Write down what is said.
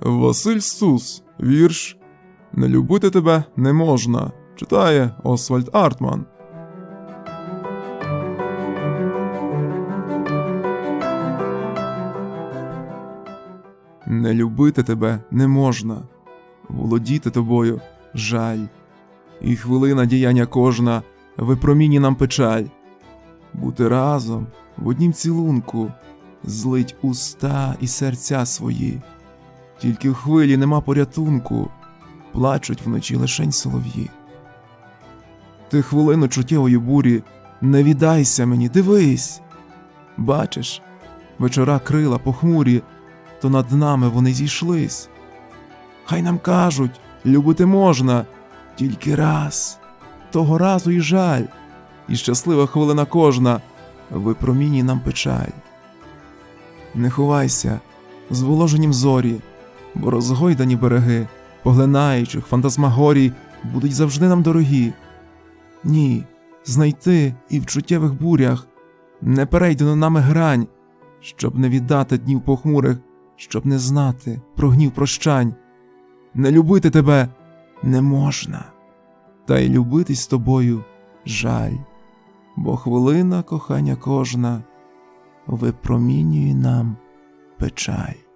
Василь Сус, вірш Не любити тебе не можна. Читає Освальд Артман. Не любити тебе не можна, володіти тобою жаль, і хвилина діяння кожна випроміні нам печаль. Бути разом в однім цілунку, злить уста і серця свої, тільки в хвилі нема порятунку, плачуть вночі лишень солов'ї. Ти хвилину чуттєвої бурі, не віддайся мені, дивись. Бачиш, вечора крила похмурі, то над нами вони зійшлись. Хай нам кажуть, любити можна, тільки раз, того разу і жаль, і щаслива хвилина кожна, випромінює нам печаль. Не ховайся, зволоженім зорі, бо розгойдані береги, поглинаючих фантазмагорій, будуть завжди нам дорогі. Ні, знайти і в чуттєвих бурях не перейдено нами грань, щоб не віддати днів похмурих, щоб не знати про гнів прощань. Не любити тебе не можна, та й любитись тобою жаль, бо хвилина кохання кожна випромінює нам печаль.